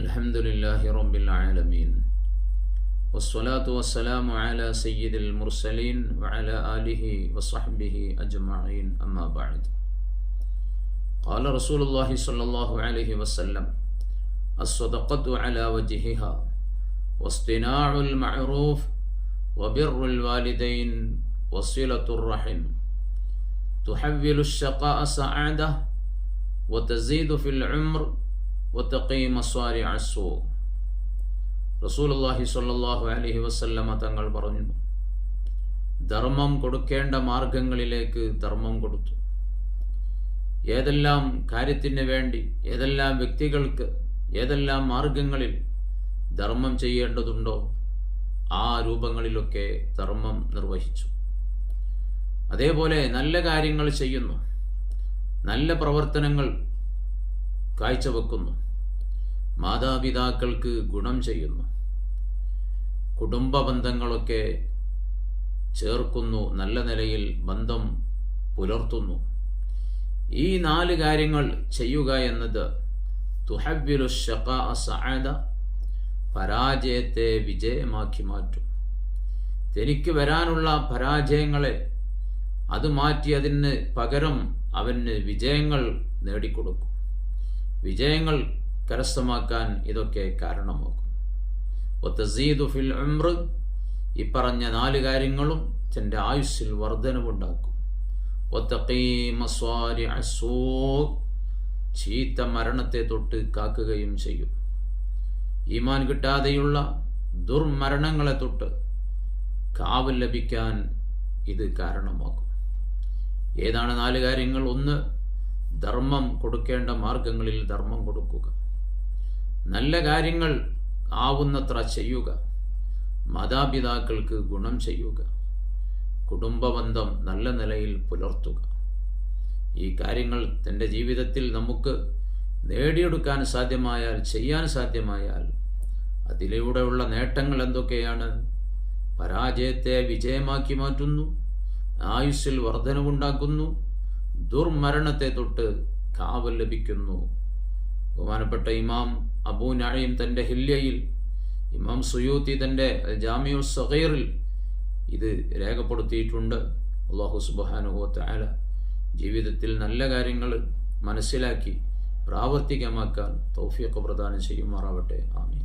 الحمد لله رب العالمين والصلاة والسلام على سيد المرسلين وعلى آله وصحبه أجمعين أما بعد. قال رسول الله صلى الله عليه وسلم الصدقة على وجهها واصطناع المعروف وبر الوالدين وصلة الرحم. تحول الشقاء سعادة وتزيد في العمر വത്തക്കൈ മസ്വാരി അലഹി വസ്ല്ലമ തങ്ങൾ പറഞ്ഞു ധർമ്മം കൊടുക്കേണ്ട മാർഗങ്ങളിലേക്ക് ധർമ്മം കൊടുത്തു. ഏതെല്ലാം കാര്യത്തിന് വേണ്ടി ഏതെല്ലാം വ്യക്തികൾക്ക് ഏതെല്ലാം മാർഗങ്ങളിൽ ധർമ്മം ചെയ്യേണ്ടതുണ്ടോ ആ രൂപങ്ങളിലൊക്കെ ധർമ്മം നിർവഹിച്ചു. അതേപോലെ നല്ല കാര്യങ്ങൾ ചെയ്യുന്നു. നല്ല പ്രവർത്തനങ്ങൾ കാഴ്ചവെക്കുന്നു. മാതാപിതാക്കൾക്ക് ഗുണം ചെയ്യുന്നു. കുടുംബ ബന്ധങ്ങളൊക്കെ ചേർക്കുന്നു നല്ല നിലയിൽ ബന്ധം പുലർത്തുന്നു. ഈ നാല് കാര്യങ്ങൾ ചെയ്യുക എന്നത് തുഹബിലു സഅദ പരാജയത്തെ വിജയമാക്കി മാറ്റും. തനിക്ക് വരാനുള്ള പരാജയങ്ങളെ അത് മാറ്റി അതിന് പകരം അവന് വിജയങ്ങൾ നേടിക്കൊടുക്കും. വിജയങ്ങൾ കരസ്ഥമാക്കാൻ ഇതൊക്കെ കാരണമാകും. ഫിൽ ഈ പറഞ്ഞ നാല് കാര്യങ്ങളും തന്റെ ആയുസ്സിൽ വർധനവുണ്ടാക്കും. ചീത്ത മരണത്തെ തൊട്ട് കാക്കുകയും ചെയ്യും. ഈമാൻ കിട്ടാതെയുള്ള ദുർമരണങ്ങളെ തൊട്ട് കാവൽ ലഭിക്കാൻ ഇത് കാരണമാകും. ഏതാണ് നാല് കാര്യങ്ങൾ? ഒന്ന് ധർമ്മം കൊടുക്കേണ്ട മാർഗങ്ങളിൽ ധർമ്മം കൊടുക്കുക. നല്ല കാര്യങ്ങൾ ആവുന്നത്ര ചെയ്യുക. മാതാപിതാക്കൾക്ക് ഗുണം ചെയ്യുക. കുടുംബബന്ധം നല്ല നിലയിൽ പുലർത്തുക. ഈ കാര്യങ്ങൾ തന്റെ ജീവിതത്തിൽ നമുക്ക് നേടിയെടുക്കാൻ സാധ്യമായാൽ ചെയ്യാൻ സാധ്യമായാൽ അതിലൂടെയുള്ള നേട്ടങ്ങൾ എന്തൊക്കെയാണ്? പരാജയത്തെ വിജയമാക്കി മാറ്റുന്നു. ആയുസ്സിൽ വർധനവുണ്ടാക്കുന്നു. ദുർമരണത്തെ തൊട്ട് കാവൽ ലഭിക്കുന്നു. ബഹുമാനപ്പെട്ട ഇമാം അബൂ നഴീം തന്റെ ഹില്യയിൽ ഇമാം സുയൂത്തി തന്റെ ജാമിയു സഹീറിൽ ഇത് രേഖപ്പെടുത്തിയിട്ടുണ്ട്. അള്ളാഹു സുബാനുഹോത്തായ ജീവിതത്തിൽ നല്ല കാര്യങ്ങൾ മനസ്സിലാക്കി പ്രാവർത്തികമാക്കാൻ തൗഫിയൊക്കെ പ്രദാനം ചെയ്യുമാറാവട്ടെ. ആമീൻ.